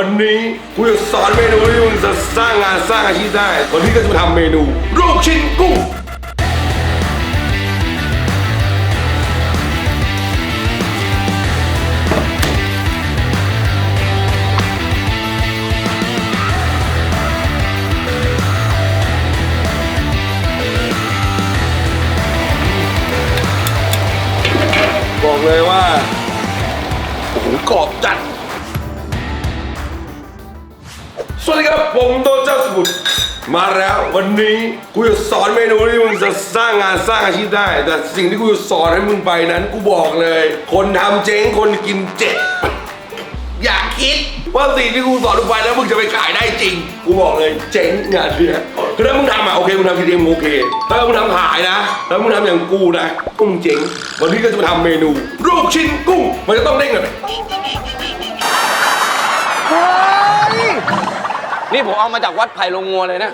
วันนี้กูจะสอนเมนูที่มึงจะสร้างงานสร้างอาชีพได้ วันนี้ก็จะมาทำเมนูลูกชิ้นกุ้งบอกเลยว่าโอ้โหกรอบจัด วัสดีครับผมโดเจ้าสมุทรมาแล้ววันนี้กูจะสอนเมนูที่มึงจะสร้างงานสร้างอาชีพได้ แต่สิ่งที่กูจะสอนให้มึงไปนั้นกูบอกเลย คนทำเจ๊งคนกินเจ็บอย่าคิด ว่าสิ่งที่กูสอนลงไปแล้วมึงจะไปขายได้จริง กูบอกเลยเจ๊งงานเนี้ยคือถ้ามึงทำอะโอเคมึงทำทีเดียวมึงโอเคถ้ามึงทำขายนะถ้ามึงทำอย่างกูนะกูมึงเจ๊งวันนี้ก็จะมาทำเมนูลูกชิ้นกุ้งมันจะต้องเด้งแบบ นี่ผมเอามาจากวัดไผ่ลงงัวเลยนะ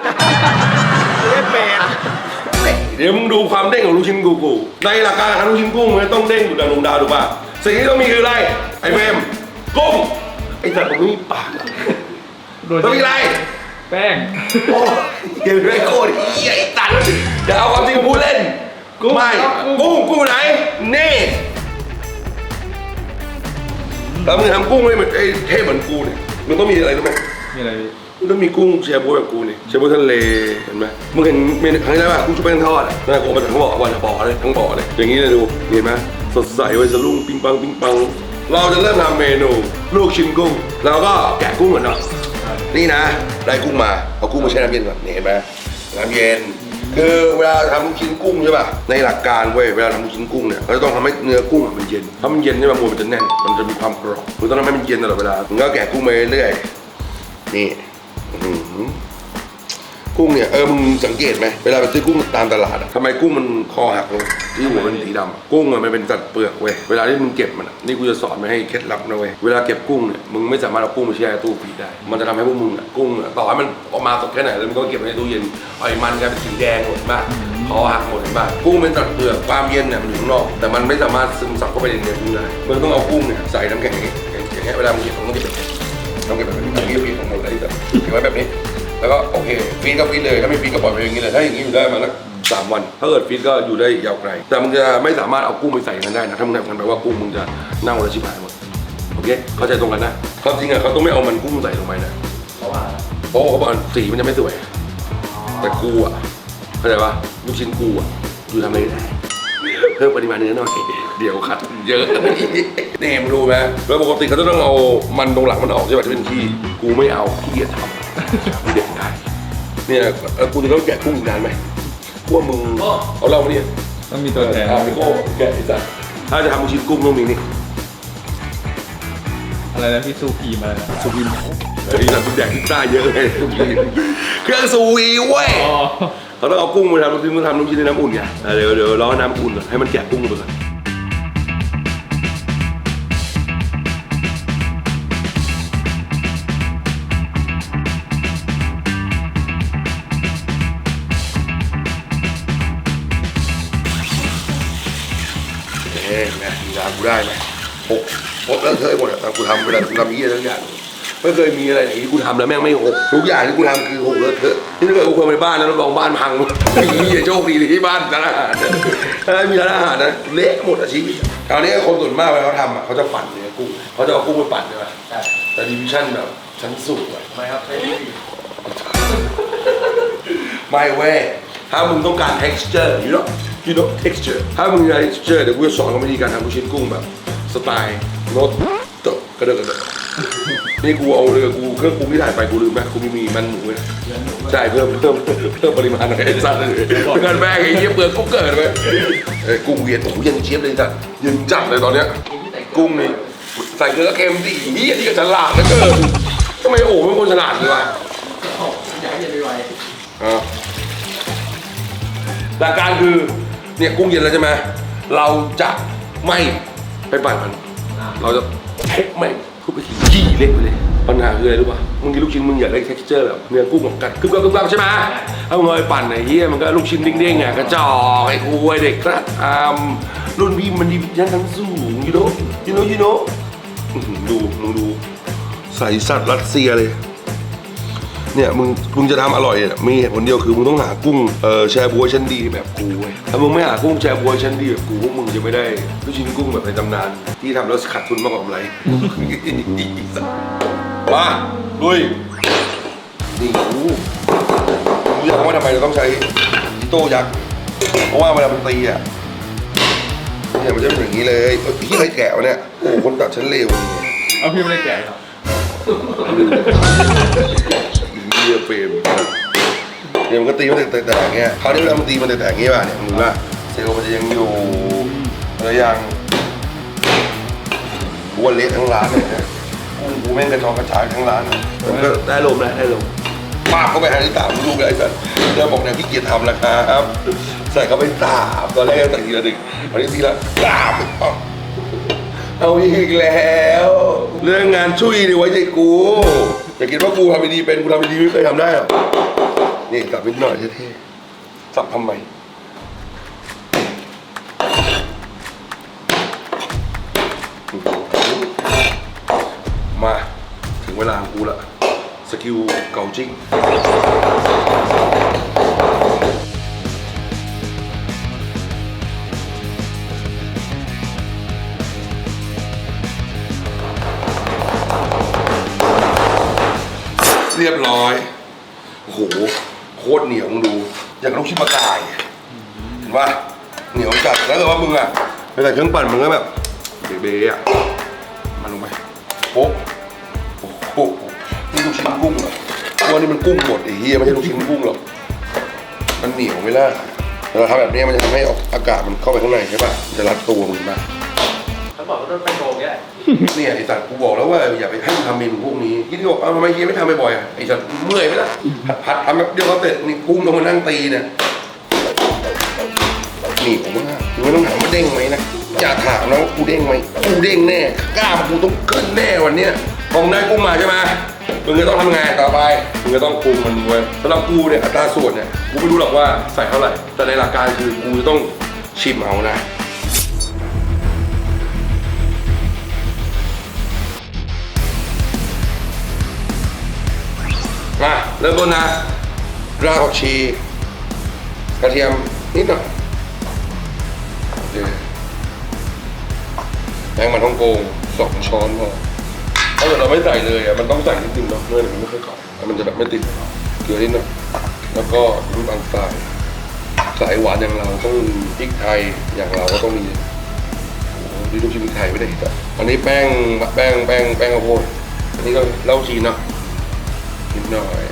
เดี๋ยวมึงดูความเด้งของลูกชิ้นกูกูในหลักการการทำลูกชิ้นกุ้งมันต้องเด้งอยู่ดังดวงดาวถูกป่ะสิ่งที่ต้องมีคืออะไรไอ้เฟรมกุ้งไอ้สัตว์ผมไม่มีปากต้องมีอะไรแป้งโอ้ยเดี๋ยวไม่โคตรเหี้ยไอ้ตันอย่าเอาความจริงมาพูดเล่นกุ้งไม่ครับกุ้กุ้งงกุ้งไหนนี่แล้วมึงทำกุ้งให้มันไอ้เท่เหมือนกูเนี่ยมึงต้องมีอะไรรู้ไหมมีอะไรพี่ มันต้องมีกุ้งเชียร์โบวยแบบกูนี่เชียร์โบวยทะเลเห็นไหมมึงเห็นเมนูครั้งนี้ป่ะกุ้งชุบแป้งทอดอะนั่นกูเอามาทั้งบ่อวันละบ่อเลยทั้งบ่อเลยอย่างนี้เลยดูเห็นไหมสดใสไว้สลุ่งปิงปังปิงปังเราจะเริ่มทำเมนูลูกชิ้นกุ้งแล้วก็แกะกุ้งก่อนเนาะนี่นะ ได้กุ้งมาเอากุ้งมาแช่น้ำเย็นก่อนนี่เห็นไหมน้ำเย็นคือเวลาทำลูกชิ้นกุ้งใช่ป่ะ ในหลักการเว้ย เวลาทำลูกชิ้นกุ้งเนี่ย เราจะต้องทำให้เนื้อกุ้งมันเย็น ถ้ามันเย็นใช่ไหมมวลมันจะแน่น มันจะมีความกรอบมึงต้องทำให้มันเย็นตลอดเวลามึงก็แกะกุ้งไปเรื่อย นี่ กุ้งเนี่ยเออมึงสังเกตไหมเวลาไปซื้อกุ้งตามตลาดอะทำไมกุ้งมันคอหักลงที่หัวมันสีดำอะกุ้งอะมันเป็นสัตว์เปลือกเว้ยเวลาที่มึงเก็บมันอะนี่กูจะสอนมาให้เคล็ดลับนะเว้ยเวลาเก็บกุ้งเนี่ยมึงไม่สามารถเอากุ้งมาแช่ตู้ฟรีซได้ มันจะทำให้พวกมึงอะกุ้งอะต่อให้มันออกมาสดแค่ไหนแล้วมึงก็เก็บไว้ในตู้เย็นไอ้มันกลายเป็นสีแดงหมดมากคอหักหมดเห็นปะกุ้งเป็นสัตว์เปลือกความเย็นเนี่ยมันอยู่ข้างนอก แต่มันไม่สามารถซึมซับเข้าไปในเนื้อกุ้งได้มึงต้องเอากุ้งเนี่ยใส่น้ำแข็งอย่างงี้อย่างเงี้ยเวลามึงเก็บมึงต้องเก็บแบบนี้ ต้องเก็บแบบนี้อย่างนี้ฟรีของหมดเลยแบบเก็บไว้แบบนี้ แล้วก็โอเคฟรีก็ฟรีเลยถ้าไม่ฟรีก็ปล่อยไปอย่างนี้เลยถ้าอย่างนี้อยู่ได้มาแล้วสามวัน ถ้าเกิดฟรีก็อยู่ได้ยาวไกล แต่มึงจะไม่สามารถเอากุ้งไปใส่กันได้นะถ้ามึงทำกันแปลว่ากุ้งมึงจะเน่าและชิบหายหมดโอเคเข้าใจตรงกันนะความจริงอะเขาต้องไม่เอามันกุ้งใส่ลงไปนะเพราะว่าเพราะเขาบอกสีมันจะไม่สวย แต่กูอะเข้าใจปะลูกชิ้นกูอะอยู่ทำอะไรได้ เพิ่มปริมาณเนื้อหน่อยเดี๋ยวขัดเยอะนี่มึงรู้ไหมแล้วปกติเขาจะต้องเอามันตรงหลังมันออกใช่ป่ะที่เป็นขี้กูไม่เอาขี้จะทำมึงเด็ดได้เนี่ยเออกูจะต้องแกะกุ้งอีกนานไหมพวกมึงเอาเล่ามาดิต้องมีตัวแทนอ่าพี่โก้แกะไอ้สัสถ้าจะทำลูกชิ้นกุ้งต้องมีนี่อะไรนะพี่ซูพีมานะซูวีเฮ้ยแต่คุณแดกพิซซ่าเยอะเลยเครื่องซูวีเว้ยอ๋อ เขาต้องเอากุ้งมาทำลูกชิ้นมาทำลูกชิ้นในน้ำอุ่นไงอะเดี๋ยวเดี๋ยวรอน้ำอุ่นก่อนให้มันแกะกุ้งไปก่อนเอ๊ะแม่มีร้านกูได้ไหมหกหกแล้วเธอหมดอะตอนกูทำเวลากูทำยี่ทั้งอย่าง ไม่เคยมีอะไรอย่างนี้กูทำแล้วแม่งไม่หกทุกอย่างที่กูทำคือหกเลอะเทอะที่ถ้าเกิดกูเคยไปบ้านแล้วรับรองบ้านพังมีโชคดีที่บ้านร้านอาหารถ้ามีร้านอาหารนะเละหมดอาชีพคราวนี้คนส่วนมากเวลาเขาทำอะเขาจะปั่นเนื้อกุ้งเขาจะเอากุ้งไปปั่นใช่ไหมใช่แต่ดิวิชั่นแบบชั้นสูงอะไม่ครับใช้ไม่เว้ยถ้ามึงต้องการ texture you know you know texture ถ้ามึงอยาก texture เดี๋ยวกูจะสอนวิธีการทำลูกชิ้นกุ้งแบบสไตล์โน ตโตะกระเดกกระเดกนี่กูเอาเลยกูเครื่องปรุงที่ถ่ายไปกูลืมไหมกูมีมีมันหมูใช่เพิ่มเพิ่มเพิ่มปริมาณหน่อยไอ้สัตว์เลยเพื่อนแม่งไอ้เหี้ยเปลือกกุ้งเกิดไปเอ้กุ้งเวียนโอ้โหยังเชียบเลยจัดยังจัดเลยตอนเนี้ยกุ้งนี่ใส่เกลือเค็มดิเหี้ยที่ก็ฉลาดเหลือเกินทำไมโอ้เป็นคนฉลาดเลยวะอ่าหลักการคือเนี่ยกุ้งเย็นแล้วใช่ไหมเราจะไม่ไปปั่นมันเราจะ ทุบแม่งทุบไปทียี่เล็กไปเลยปัญหาคืออะไรรู้ป่ะมึงกินลูกชิ้นมึงอยากได้ texture แบบเนื้อกุ้งของกัดกรึบกรึบกรึบกรึบใช่ไหมเอาเงยปั่นไอ้เหี้ยมันก็ลูกชิ้นเด้งๆไงกระจอกไอ้กูไอ้เด็กกระอามรุ่นพี่มันดียันทั้งสูงยูโนยูโนยูโนดูมึงดูใส่สัตว์รัสเซียเลย เนี่ยมึงมึงจะทำอร่อยอะมีเหตุผลเดียวคือมึงต้องหากุ้งเออแชร์บวยชั้นดีแบบกูเว้ยถ้ามึงไม่หากุ้งแชร์บวยชั้นดีแบบกูพวกมึงจะไม่ได้ลูกชิ้นกุ้งแบบในตำนาน ที่ทำแล้วขาดทุนมากกว่ากำไร มาลุยนี่โอ้โหรู้ยังว่าทำไมเราต้องใช้อิโต้ยักษ์เพราะว่าเวลามันตีอะเนี่ยมันจะเป็นอย่างนี้เลยเอ้ยพี่ใครแกะวะเนี่ยโอ้โหคนตัดชั้นเลวนี่เอาพี่ไม่ได้แกะครับ เฮียเฟรมเนี่ยมันก็ตีมันแต่แต่อย่างเงี้ยคราวนี้เวลามันตีมันแต่แต่อย่างเงี้ยป่ะเนี่ยมึงว่าเซลล์มันจะยังอยู่หรือยังกูว่าเละทั้งร้านเลยนะกูกูแม่งกระจอกกระจายทั้งร้านมันก็ได้ลมนะได้ลมปาบเข้าไปหาที่สามลูกเลยไอ้สัสเดี๋ยวบอกเนี่ยพี่เกียรทำนะครับใส่เข้าไปสามตอนแรกใส่ทีละหนึ่งตอนนี้ทีละสามอ้าวเอาอีกแล้ว เรื่องงานช่วยดิไว้ใจกู อย่าคิดว่ากูทำดีเป็นกูทำดีไม่เคยทำได้หรอกนี่สับนิดหน่อยเท่ๆสับทำไมมาถึงเวลาของกูละสกิลเก่าจริง อะไปใส่เครื่องปั่นมันก็แบบเบ๊ะๆอะมันลงไปโอ้โหนี่ลูกชิ้นกุ้งเหรอว่านี่มันกุ้งหมดไอ้เหี้ยไม่ใช่ลูกชิ้นกุ้งหรอกมันเหนียวไม่ล่ะแต่เราทำแบบนี้มันจะทำให้อากาศมันเข้าไปข้างในใช่ปะมันจะรัดตัวมึงมาเขาบอกว่าต้องไปโกงแกเนี่ยไอ้สัตว์กูบอกแล้วว่าอย่าไปให้มึงทำเมนูพวกนี้ที่ที่บอกเอาทำไมเฮียไม่ทำบ่อยๆอะไอ้สัตว์เมื่อยไหมล่ะผัดผัดทำแบบเดียวก็เสร็จนี่กุ้งต้องมานั่งตีเนี่ยนี่ผมว่ามึง ไม่ต้องถามว่าเด้งไหมนะอย่าถามนะว่ากูเด้งไหมกูเด้งแน่กล้ามกูต้องขึ้นแน่วันเนี้ยพองได้กุ้งมาใช่ไหมมึงก็ต้องทำงานต่อไปมึงก็ต้องปรุงมันเว้ยสำหรับกูเนี่ยอัตราส่วนเนี่ยกูไม่รู้หรอกว่าใส่เท่าไหร่ แต่ในหลักการคือกูจะต้องชิมเอานะมาเริ่มต้นนะรากผักชี กระเทียมนิดหน่อย แป้งมันฮ่องกงสองช้อนพอถ้าเกิดเราไม่ใส่เลยอะมันต้องใส่นิดนึงเนาะเนื้อมันไม่ค่อยกาะแล้วมันจะแบบไม่ติดเกลือนิดหน่อยแล้วก็น้ำตาลทรายสายหวานอย่างเราต้องมีพริกไทยอย่างเราก็ต้องมีโอ้โหนี่ลูกชิ้นพริกไทยไม่ได้แต่อันนี้แป้งแป้งแป้งแป้งข้าวโพดอันนี้ก็เล้าจีนเนาะนิดหน่อย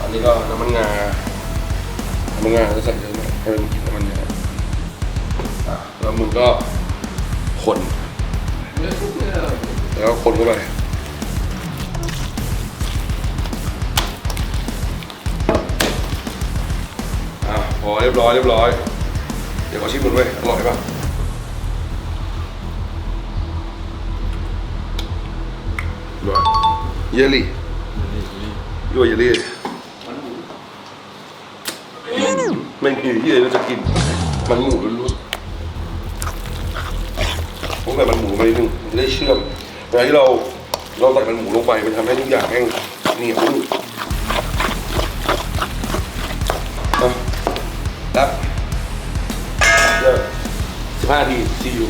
อันนี้ก็น้ำมันงาน้ำมันงาจะใส่เยอะหน่อยให้มันกินน้ำมันงาแล้วมึงก็ คน แล้วก็คนเข้าไปอะพอเรียบร้อยเรียบร้อย เดี๋ยวขอชิมมันไว้ยอร่อยปะอร่อยเยลลี่ด้วยอย่าเรียกไม่มีที่ไหนเราจะกิน มันหมูล้วนๆ วกแต่มันหมูไปหนึ่งได้เชื่อมเวลาที่เราเราใส่มันหมูลงไปมันทำให้ทุกอย่างแห้งเหนียวนุ่มเอารับเดี๋ยวสิบห้าทีซีอู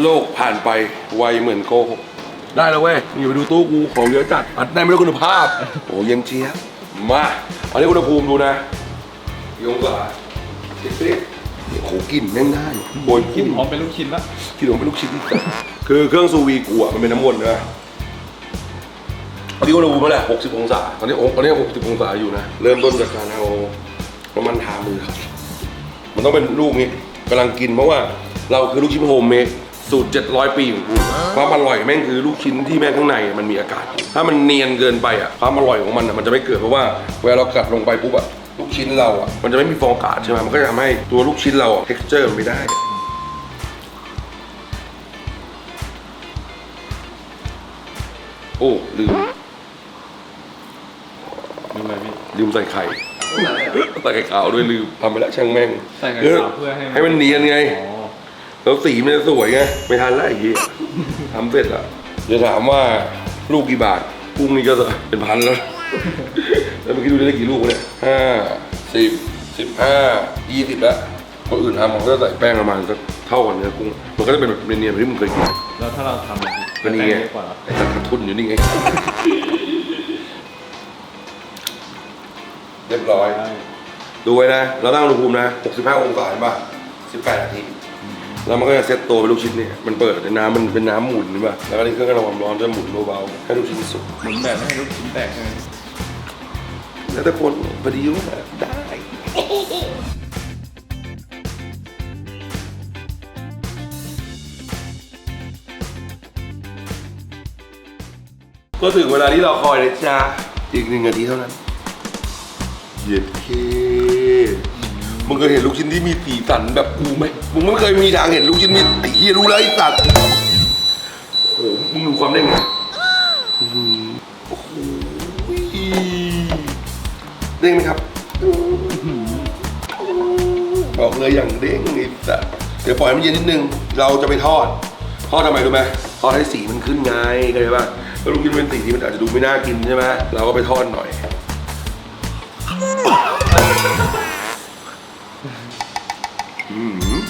โลกผ่านไปไวเหมือนโกหกได้แล้วเว้ยอยู่ไปดูตู้กูของเยอะจัดอัดได้ไม่ได้คุณภาพ โอ้เยี่ยมเจี๊ยบมาอันนี้อุณหภูมิดูนะยงศาสิบสิบโอ้โหกลิ่นแม่งได้โบยกลิ่นหอมเป็นลูกชิ้นละกลิ่นของเป็นลูกชิ้นคือเครื่องซูวีกูอะมันเป็นน้ำมันนะตอนนี้อุณหภูมิเท่าไหร่หกสิบองศา ตอนนี้ตอนนี้หกสิบองศาอยู่นะ เริ่มต้นจากการเอาน้ำมันทามือครับ มันต้องเป็นลูกนี้กำลังกินเพราะว่าเราคือลูกชิ้นโฮมเมด สูตร 700 ปีของกูความอร่อยแม่งคือลูกชิ้นที่แม่งข้างในมันมีอากาศ ถ้ามันเนียนเกินไปอะความอร่อยของมันอะมันจะไม่เกิดเพราะว่าเวลาเรากัดลงไปปุ๊บอะลูกชิ้นเราอะมันจะไม่มีฟองอากาศใช่ไหมมันก็จะทำให้ตัวลูกชิ้นเราอะ texture มันไม่ได้โอ้ลืมดูอะไรพี่ลืมใส่ไข่ใส่ไข่ขาวด้วยลืมทำไปแล้วช่างแม่งใส่ไข่ขาวเพื่อให้ให้มันเนียนไงอ๋อ แล้วสีมันจะสวยไง ไม่ทันแล้วไอ้เหี้ยทำเสร็จแล้วจะถามว่าลูกกี่บาทกุ้งนี่ก็เป็นพันแล้ว แล้วเมื่อกี้ดูได้กี่ลูกวะเนี่ยห้าสิบสิบห้ายี่สิบแล้วคนอื่นทำมันก็ใส่แป้งประมาณสักเท่ากันเนื้อกุ้งมันก็จะเป็นแบบเนียนๆแบบที่มึงเคยกินแล้วถ้าเราทำอะไรพี่ก็นี่ไงแป้เยอะกว่าเหรอไอ้สัตว์ขาดทุนอยู่นี่ไง เรียบร้อยใช่ดูไว้นะ เราตั้งอุณหภูมินะ 65 องศาเห็นป่ะ18นาที แล้วมันก็จะเซ็ตตัวเป็นลูกชิ้นเนี่ยมันเปิดในน้ำมันเป็นน้ำหมุนเห็นป่ะแล้วก็นี่เครื่องกระความร้อนจะหมุนเบาๆให้ลูกชิ้นสุกหมุนแบบไม่ให้ลูกชิ้นแตกใช่ไหมแล้วแต่คนพอดีว่าได้ก็ถึงเวลาที่เราคอยเลยจ้าอีกหนึ่งนาทีเท่านั้น เย็ดเค มึงเคยเห็นลูกชิ้นที่มีสีสันแบบกูไหมมึงไม่เคยมีทางเห็นลูกชิ้นมีไอ้เหี้ยรู้แล้วไอ้สัตว์โอ้โหมึงดูความได้ไงอื้อหือโอ้โหเด้งไหมครับบอกเลยอย่างเด้งไอ้สัตว์เดี๋ยวปล่อยให้มันเย็นนิดนึง เราจะไปทอด ทอดทำไมรู้ไหมทอดให้สีมันขึ้นไงเข้าใจป่ะแล้วลูกชิ้นเป็นสีที่มันอาจจะดูไม่น่ากินใช่ไหมเราก็ไปทอดหน่อย อืม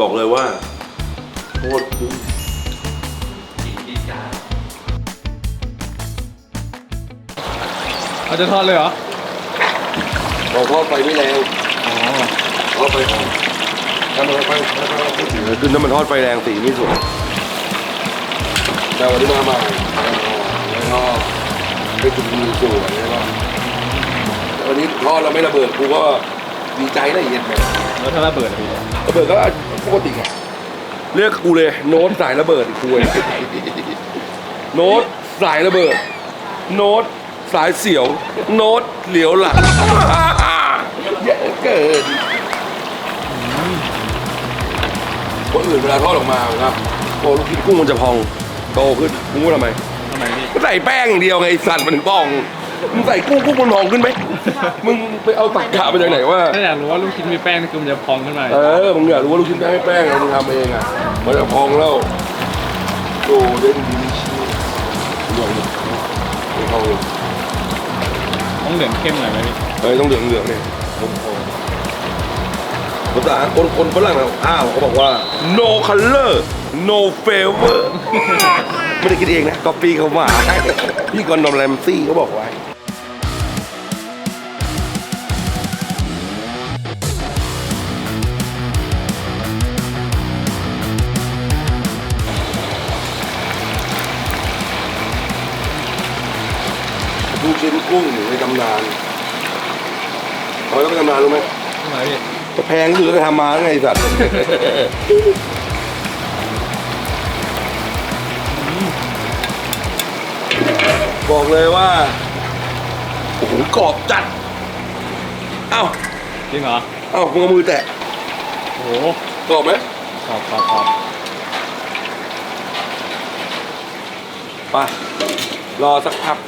บอกเลยว่าโคตรคุ้มเราจะทอดเลยเหรอเราทอดไฟไม่แรงอ๋อทอดไฟอ่อนถ้ามันไฟถ้ามันไฟสีขึ้นถ้ามันทอดไฟแรงสีไม่สวยแต่วันนี้มาใหม่แล้วก็ให้คุณดูสวย อดแล้วไม่ระเบิดกูก็ดีใจนะเย็นไปแล้วถ้าระเบิดอะพี่ระเบิดก็ปกติไงเรียกกูเลยโน้ตสายระเบิดอีกกูเลยโน้ตสายระเบิด โน้ตสายเสียว โน้ตเหลียวหลังเยอะเกินคนอื่นเวลาทอดออกมาครับโอ้ลูกชิ้นกุ้งมันจะพองโตขึ้นมึงว่าทำไมทำไมพี่ ก็ใส่แป้งอย่างเดียวไงไอ้สัตว์มันถึงพอง มึงใส่กุ้งกุ้งมันพองขึ้นไหมมึงไปเอาตักกะมาจากไหนว่า ถ้าอยากรู้ว่าลูกชิ้นมีแป้งนี่คือมันจะพองขึ้นมาเออ มึงอยากรู้ว่าลูกชิ้นแป้งไม่แป้งอะมึงทำเองอะ มันจะพองแล้วโอ้เด่นดีชิลองดูไม่พองเลยต้องเหลืองเข้มหน่อยไหมพี่เฮ้ยต้องเหลืองเหลืองเนี่ยภาษาคนคนฝรั่งอะอ้าวเขาบอกว่า no color no flavor ไม่ได้คิดเองนะก็ปีเขามาพี่กอนดอมแรมซี่เขาบอกไว้ ชิ้นกุ้งอยู่ในตำนานทำไมต้องเป็นตำนานรู้ไหมทำไมพี่ก็แพงอยู่แล้วก็ทำมาแล้วไงไอ้สัตว์ บอกเลยว่าโอ้โหกรอบจัด เอ้า จริงเหรอ เอ้ามึงเอามือแตะโอ้โหกรอบไหมขอบขอบขอบไปรอสักพัก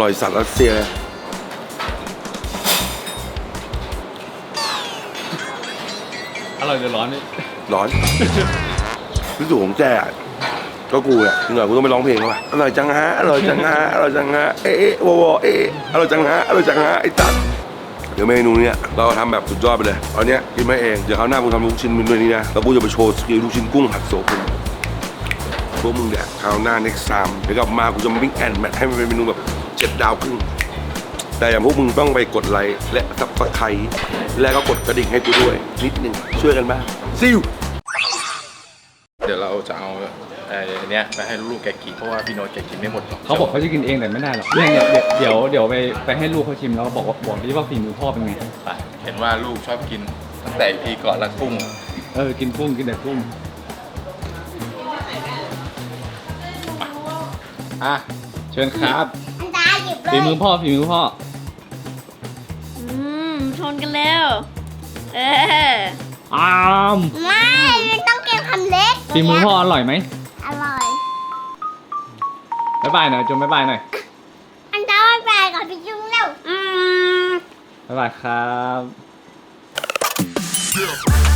ร่อยสัตว์รัสเซีย อร่อยหรือร้อนนี่ร้อนรู้สึกของแจอะก็กูอะเหนื่อยกูต้องไปร้องเพลงแล้วว่ะอร่อยจังฮะอร่อยจังฮะอร่อยจังฮะเอ๊ะเอ๊ะวอวอเอ๊ะอร่อยจังฮะอร่อยจังฮะไอ้ตัดเดี๋ยวเมนูเนี้ยเราทำแบบสุดยอดไปเลยตอนเนี้ยกินไม่เองเดี๋ยวคราวหน้ากูทำลูกชิ้นมันด้วยนี้นะแล้วกูจะไปโชว์สกิลลูกชิ้นกุ้งผัดโสกุลพวกมึงแดกคราวหน้า next time เดี๋ยวกลับมากูจะมาวิ่งแอนแมทให้มันเป็นเมนูแบบ เจ็ดดาวครึ่งแต่อย่างพวกมึงต้องไปกดไลค์และซับสไครต์และก็กดกระดิ่งให้กูด้วย นิดนึงช่วยกันบ้างซิวเดี๋ยวเราจะเอาไอ้เนี้ยไปให้ลูกๆแกกินเพราะว่าพี่โน้ตแกกินไม่หมดหรอกเขาบอกเขาจะกินเองแต่ไม่ได้หรอกเนี่ยเนี่ยเดี๋ยวเดี๋ยวไปไปให้ลูกเขาชิมแล้วบอกว่าบอกดิว่าฝีมือพ่อเป็นไงไปเห็นว่าลูกชอบกินตั้งแต่พีก่อนละกุ้งเออกินกุ้งกินแต่กุ้งอะเชิญครับอันตราย เลยฝีมือพ่อฝีมือพ่อ อืมชนกันแล้ว เอออ้ามไม่มันต้องกินคำเล็กฝีมือพ่ออร่อยไหมอร่อย บ๊ายบายหน่อยจงบ๊ายบายหน่อยอันตรายแปลกกับพี่จุ้งเร็ว อืม บ๊ายบายครับอ